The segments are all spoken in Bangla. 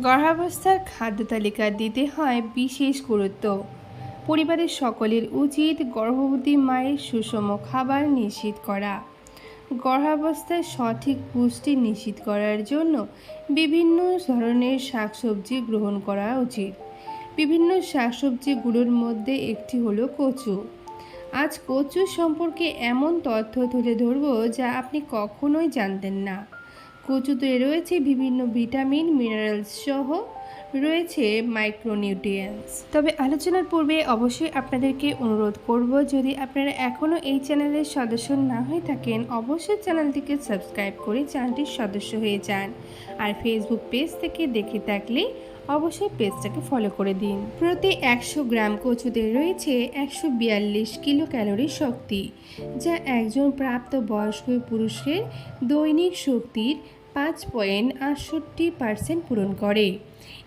গর্ভাবস্থার খাদ্য তালিকা দিতে হয় বিশেষ গুরুত্ব। পরিবারের সকলের উচিত গর্ভবতী মায়ের সুষম খাবার নিশ্চিত করা। গর্ভাবস্থায় সঠিক পুষ্টি নিশ্চিত করার জন্য বিভিন্ন ধরনের শাকসবজি গ্রহণ করা উচিত। বিভিন্ন শাকসবজিগুলোর মধ্যে একটি হলো কচু। আজ কচু সম্পর্কে এমন তথ্য তুলে ধরব যা আপনি কখনোই জানতেন না। কচুতে রয়েছে বিভিন্ন ভিটামিন, মিনারেলস সহ রয়েছে মাইক্রোনিউট্রিয়েন্টস। তবে আলোচনার পূর্বে অবশ্যই আপনাদেরকে অনুরোধ করব, যদি আপনারা এখনও এই চ্যানেলের সদস্য না হয়ে থাকেন, অবশ্যই চ্যানেলটিকে সাবস্ক্রাইব করে চ্যানেলটির সদস্য হয়ে যান। আর ফেসবুক পেজ থেকে দেখে থাকলে অবশ্যই পেজটাকে ফলো করে দিন। প্রতি একশো গ্রাম কচুতে রয়েছে একশো বিয়াল্লিশ কিলো ক্যালোরি শক্তি, যা একজন প্রাপ্ত বয়স্ক পুরুষের দৈনিক শক্তির পাঁচ পয়েন্ট আটষট্টি পার্সেন্ট পূরণ করে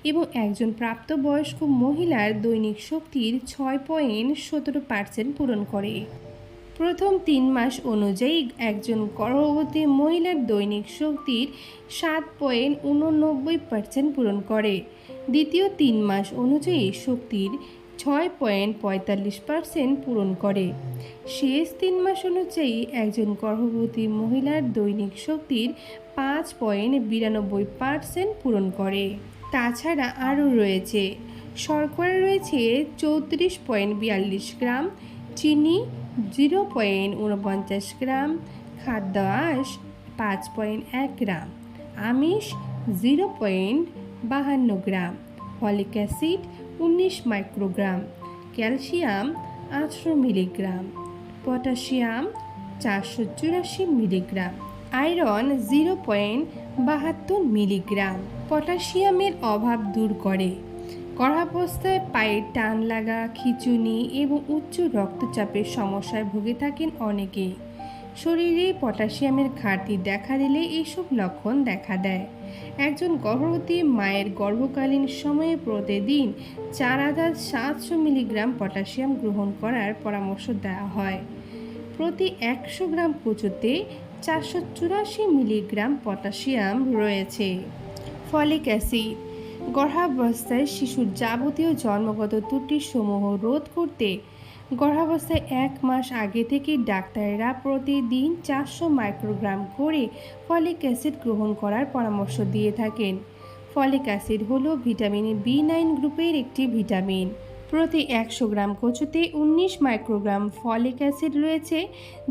এবং একজন প্রাপ্তবয়স্ক মহিলার দৈনিক শক্তির ছয় পয়েন্ট সতেরো পার্সেন্ট পূরণ করে। প্রথম তিন মাস অনুযায়ী একজন গর্ভবতী মহিলার দৈনিক শক্তির সাত পয়েন্ট উননব্বই পার্সেন্ট পূরণ করে। দ্বিতীয় তিন মাস অনুযায়ী শক্তির ছয় পয়েন্ট পঁয়তাল্লিশ পার্সেন্ট পূরণ করে। শেষ তিন মাস অনুযায়ী একজন গর্ভবতী মহিলার দৈনিক শক্তির পাঁচ পয়েন্ট বিরানব্বই পার্সেন্ট পূরণ করে। তাছাড়া আরও রয়েছে, শর্করা রয়েছে চৌত্রিশ পয়েন্ট বিয়াল্লিশ গ্রাম, চিনি জিরো পয়েন্ট উনপঞ্চাশ গ্রাম খাদ্য আঁশ পাঁচ পয়েন্ট এক গ্রাম, আমিষ জিরো পয়েন্ট বাহান্ন গ্রাম, ফলিক অ্যাসিড উনিশ মাইক্রোগ্রাম, ক্যালসিয়াম আটশো মিলিগ্রাম, পটাশিয়াম চারশো চুরাশি মিলিগ্রাম, আয়রন জিরো পয়েন্ট বাহাত্তর মিলিগ্রাম। পটাশিয়ামের অভাব দূর করে। গর্ভাবস্থায় পায়ের টান লাগা, খিচুনি এবং উচ্চ রক্তচাপের সমস্যায় ভুগে থাকেন অনেকে। শরীরে পটাশিয়ামের ঘাটতি দেখা দিলে এইসব লক্ষণ দেখা দেয়। একজন গর্ভবতী মায়ের গর্ভকালীন সময়ে প্রতিদিন চার হাজার সাতশো মিলিগ্রাম পটাশিয়াম গ্রহণ করার পরামর্শ দেওয়া হয়। প্রতি একশো গ্রাম কচুতে চারশো চুরাশি মিলিগ্রাম পটাশিয়াম রয়েছে। ফলিক অ্যাসিড গর্ভাবস্থায় শিশুর যাবতীয় জন্মগত ত্রুটিসমূহ রোধ করতে গর্ভাবস্থায় এক মাস আগে থেকেই ডাক্তারেরা প্রতিদিন চারশো মাইক্রোগ্রাম করে ফলিক অ্যাসিড গ্রহণ করার পরামর্শ দিয়ে থাকেন। ফলিক অ্যাসিড হলো ভিটামিন বি নাইন গ্রুপের একটি ভিটামিন। প্রতি একশো গ্রাম কচুতে উনিশ মাইক্রোগ্রাম ফলিক অ্যাসিড রয়েছে,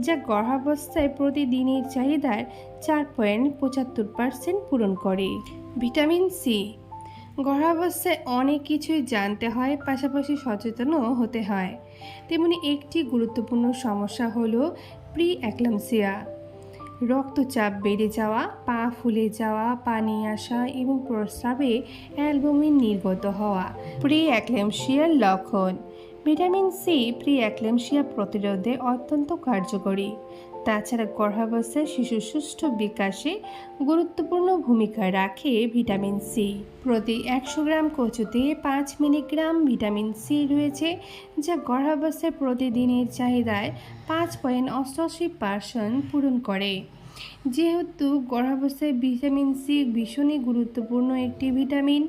যা গর্ভাবস্থায় প্রতিদিনের চাহিদার চার পয়েন্ট পঁচাত্তর পার্সেন্ট পূরণ করে। ভিটামিন সি গর্ভাবস্থায় অনেক কিছুই জানতে হয়, পাশাপাশি সচেতনও হতে হয়। তেমনি একটি গুরুত্বপূর্ণ সমস্যা হলো প্রি অ্যাক্লামসিয়া রক্তচাপ বেড়ে যাওয়া, পা ফুলে যাওয়া পানি আসা এবং প্রস্রাবে অ্যালবুমিন নির্গত হওয়া। প্রি অ্যাক্লেমশিয়ার লক্ষণ। ভিটামিন সি প্রি অ্যাক্লেমশিয়া প্রতিরোধে অত্যন্ত কার্যকরী। তাছাড়া গর্ভাবস্থায় শিশুর সুষ্ঠু বিকাশে গুরুত্বপূর্ণ ভূমিকা রাখে ভিটামিন সি। প্রতি একশো গ্রাম কচুতে পাঁচ মিলিগ্রাম ভিটামিন সি রয়েছে, যা গর্ভাবস্থায় প্রতিদিনের চাহিদায় পাঁচ পয়েন্ট অষ্টআশি পার্সেন্ট পূরণ করে। যেহেতু গর্ভাবস্থায় ভিটামিন সি ভীষণই গুরুত্বপূর্ণ একটি ভিটামিন,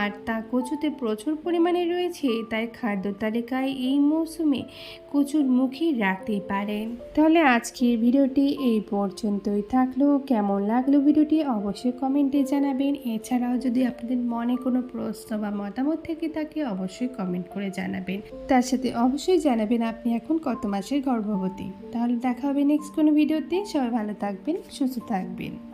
আর তা কচুতে প্রচুর পরিমাণে রয়েছে, তাই খাদ্য তালিকায় এই মৌসুমে কচুর মুখী রাখতেই পারেন তাহলে আজকের ভিডিওটি এই পর্যন্তই থাকল। কেমন লাগল ভিডিওটি অবশ্যই কমেন্টে জানাবেন। এছাড়াও যদি আপনাদের মনে কোনো প্রশ্ন বা মতামত থেকে থাকে, অবশ্যই কমেন্ট করে জানাবেন। তার সাথে অবশ্যই জানাবেন আপনি এখন কত মাসের গর্ভবতী। তাহলে দেখা হবে নেক্সট কোনো ভিডিওতে। সবাই ভালো থাকবেন সুস্থ থাকবেন।